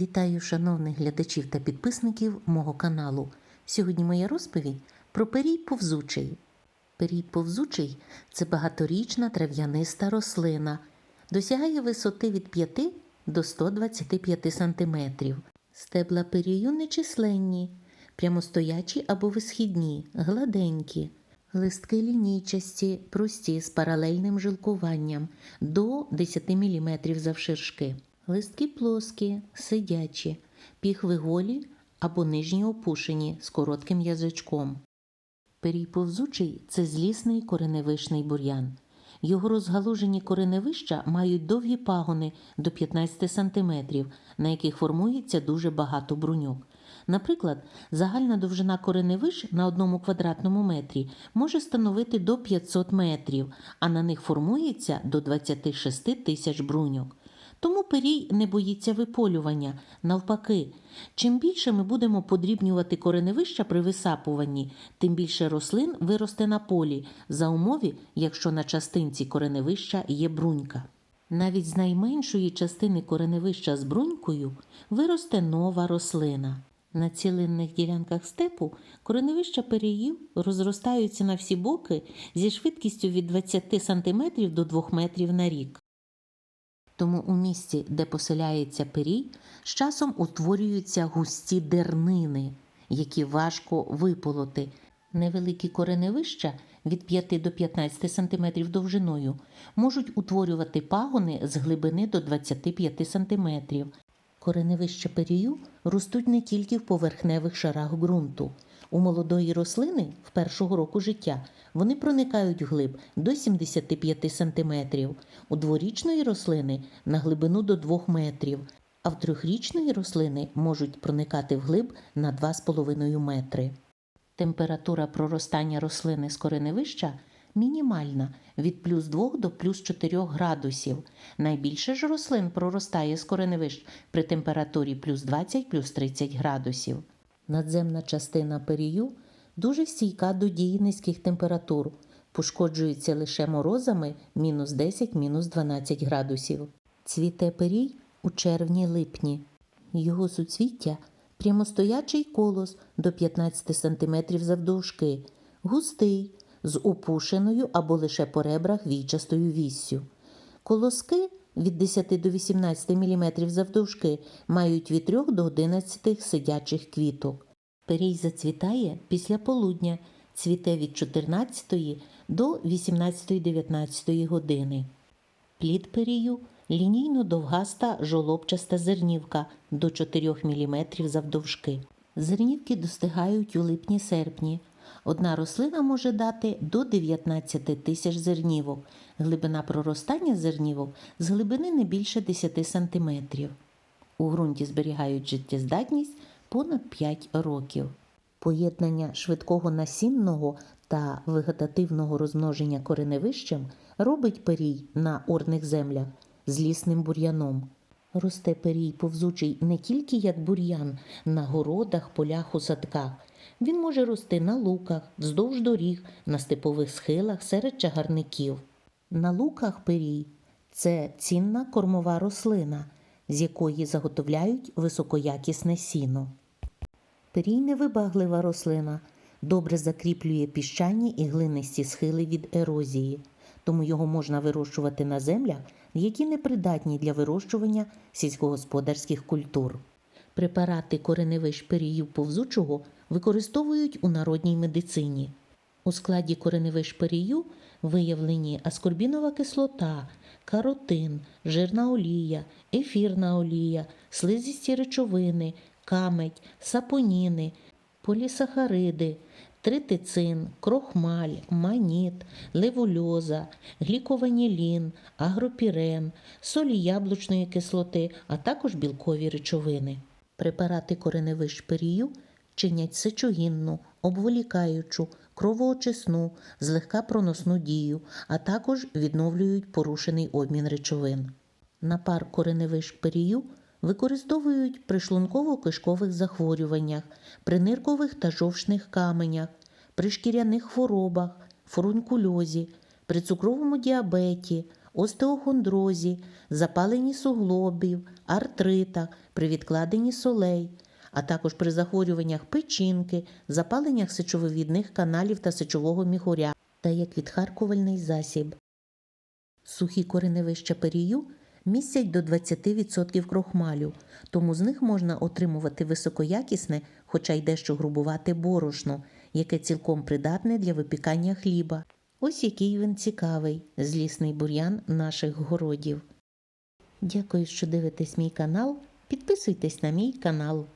Вітаю шановних глядачів та підписників мого каналу. Сьогодні моя розповідь про перій повзучий. Перій повзучий це багаторічна трав'яниста рослина, досягає висоти від 5 до 125 см. Стебла перію нечисленні, прямостоячі або висхідні, гладенькі. Листки лінійчасті, прості з паралельним жилкуванням до 10 мм завширшки. Листки плоскі, сидячі, піхви голі або нижні опушені з коротким язичком. Перій повзучий це злісний кореневишний бур'ян. Його розгалужені кореневища мають довгі пагони до 15 см, на яких формується дуже багато бруньок. Наприклад, загальна довжина кореневищ на одному квадратному метрі може становити до 500 метрів, а на них формується до 26 тисяч бруньок. Тому перій не боїться виполювання. Навпаки, чим більше ми будемо подрібнювати кореневища при висапуванні, тим більше рослин виросте на полі, за умові, якщо на частинці кореневища є брунька. Навіть з найменшої частини кореневища з брунькою виросте нова рослина. На цілинних ділянках степу кореневища переїв розростаються на всі боки зі швидкістю від 20 см до 2 метрів на рік. Тому у місці, де поселяється перій, з часом утворюються густі дернини, які важко виполоти. Невеликі кореневища від 5 до 15 см довжиною можуть утворювати пагони з глибини до 25 см. Кореневища перію ростуть не тільки в поверхневих шарах ґрунту. У молодої рослини в першого року життя вони проникають вглиб до 75 см, у дворічної рослини на глибину до 2 метрів, а в трьохрічної рослини можуть проникати вглиб на 2,5 метри. Температура проростання рослини з кореневища мінімальна від плюс 2 до плюс 4 градусів. Найбільше ж рослин проростає з кореневищ при температурі плюс 20 плюс 30 градусів. Надземна частина перію дуже стійка до дії низьких температур, пошкоджується лише морозами мінус 10 мінус 12 градусів. Цвіте перій у червні-липні. Його суцвіття прямостоячий колос до 15 см завдовжки, густий, з опушеною або лише по ребрах війчастою віссю. Колоски від 10 до 18 мм завдовжки мають від 3 до 11 сидячих квіток. Перій зацвітає після полудня, цвіте від 14 до 18-19 години. Плід перію лінійно довгаста жолобчаста зернівка до 4 мм завдовжки. Зернівки достигають у липні-серпні. Одна рослина може дати до 19 тисяч зернівок. Глибина проростання зернівок з глибини не більше 10 см. У ґрунті зберігають життєздатність понад 5 років. Поєднання швидкого насінного та вегетативного розмноження кореневищем робить перій на орних землях злісним бур'яном. Росте перій повзучий не тільки як бур'ян на городах, полях, у садках. Він може рости на луках, вздовж доріг, на степових схилах, серед чагарників. На луках перій це цінна кормова рослина, з якої заготовляють високоякісне сіно. Перій невибаглива рослина, добре закріплює піщані і глинисті схили від ерозії, тому його можна вирощувати на землях, які непридатні для вирощування сільськогосподарських культур. Препарати кореневищ періїв повзучого використовують у народній медицині. У складі кореневищ перію виявлені аскорбінова кислота, каротин, жирна олія, ефірна олія, слизисті речовини, камедь, сапоніни, полісахариди, тритицин, крохмаль, маніт, левульоза, глікованілін, агропірен, солі яблучної кислоти, а також білкові речовини. Препарати кореневищ перію чинять сечогінну, обволікаючу, кровоочисну, злегка проносну дію, а також відновлюють порушений обмін речовин. Напар кореневищ перію використовують при шлунково-кишкових захворюваннях, при ниркових та жовчних каменях, при шкіряних хворобах, фурункульозі, при цукровому діабеті, остеохондрозі, запаленні суглобів, артритах, при відкладенні солей, а також при захворюваннях печінки, запаленнях сечовивідних каналів та сечового міхуря та як відхаркувальний засіб. Сухі кореневища перію містять до 20% крохмалю, тому з них можна отримувати високоякісне, хоча й дещо грубувате борошно, яке цілком придатне для випікання хліба. Ось який він цікавий, злісний бур'ян наших городів. Дякую, що дивитесь мій канал. Підписуйтесь на мій канал.